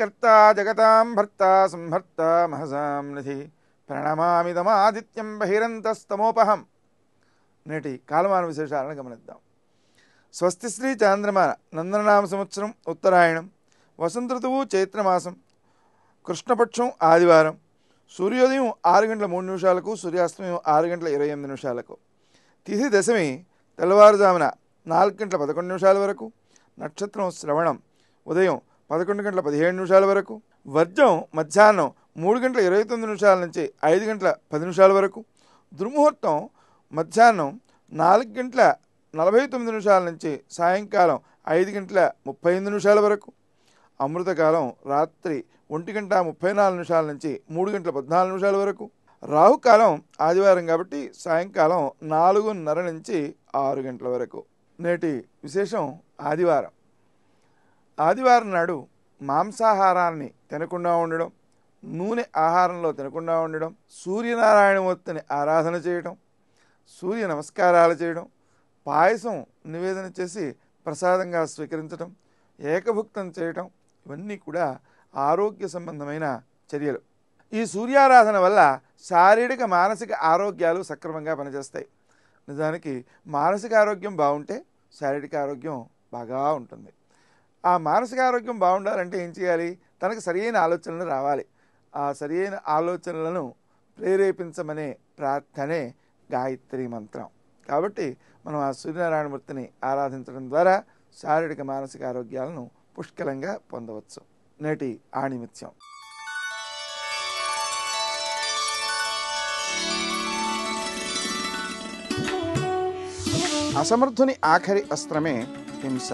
కర్త జగతాం భర్త సంహర్త మహసాం నిధి ప్రణమామిదమాదిత్యం బహిరంతస్తమోపహం నేటి కాలమాన విశేషాలను గమనిద్దాం స్వస్తి శ్రీ చాంద్రమాన నందననామ సంవత్సరం ఉత్తరాయణం వసంత ఋతువు చైత్రమాసం కృష్ణపక్షం ఆదివారం సూర్యోదయం ఆరు గంటల మూడు నిమిషాలకు సూర్యాస్తమయం ఆరు గంటల ఇరవై ఎనిమిది నిమిషాలకు। తిథి దశమి తెల్లవారుజామున నాలుగు గంటల పదకొండు నిమిషాల వరకు. నక్షత్రం శ్రవణం ఉదయం పదకొండు గంటల పదిహేడు నిమిషాల వరకు వర్జం మధ్యాహ్నం మూడు గంటల ఇరవై తొమ్మిది నిమిషాల నుంచి ఐదు గంటల పది నిమిషాల వరకు దుర్ముహూర్తం మధ్యాహ్నం నాలుగు గంటల నలభై తొమ్మిది నిమిషాల నుంచి సాయంకాలం ఐదు గంటల ముప్పై ఎనిమిది నిమిషాల వరకు అమృతకాలం రాత్రి ఒంటి గంట ముప్పై నాలుగు నిమిషాల నుంచి మూడు గంటల పద్నాలుగు నిమిషాల వరకు రాహుకాలం ఆదివారం కాబట్టి సాయంకాలం నాలుగున్నర నుంచి ఆరు గంటల వరకు. నేటి విశేషం ఆదివారం. ఆదివారం నాడు మాంసాహారాన్ని తినకుండా ఉండడం నూనె ఆహారంలో తినకుండా ఉండడం సూర్యనారాయణమూర్తిని ఆరాధన చేయడం సూర్య నమస్కారాలు చేయడం పాయసం నివేదన చేసి ప్రసాదంగా స్వీకరించడం ఏకభుక్తం చేయటం ఇవన్నీ కూడా ఆరోగ్య సంబంధమైన చర్యలు. ఈ సూర్యారాధన వల్ల శారీరక మానసిక ఆరోగ్యాలు సక్రమంగా పనిచేస్తాయి. నిజానికి మానసిక ఆరోగ్యం బాగుంటే శారీరక ఆరోగ్యం బాగా ఉంటుంది. ఆ మానసిక ఆరోగ్యం బాగుండాలంటే ఏం చేయాలి? తనకు సరియైన ఆలోచనలు రావాలి. ఆ సరియైన ఆలోచనలను ప్రేరేపించమనే ప్రార్థనే గాయత్రి మంత్రం. కాబట్టి మనం ఆ సూర్యనారాయణమూర్తిని ఆరాధించడం ద్వారా శారీరక మానసిక ఆరోగ్యాలను పుష్కలంగా పొందవచ్చు. నేటి ఆణిమిత్యం. అసమర్థుని ఆఖరి అస్త్రమే హింస.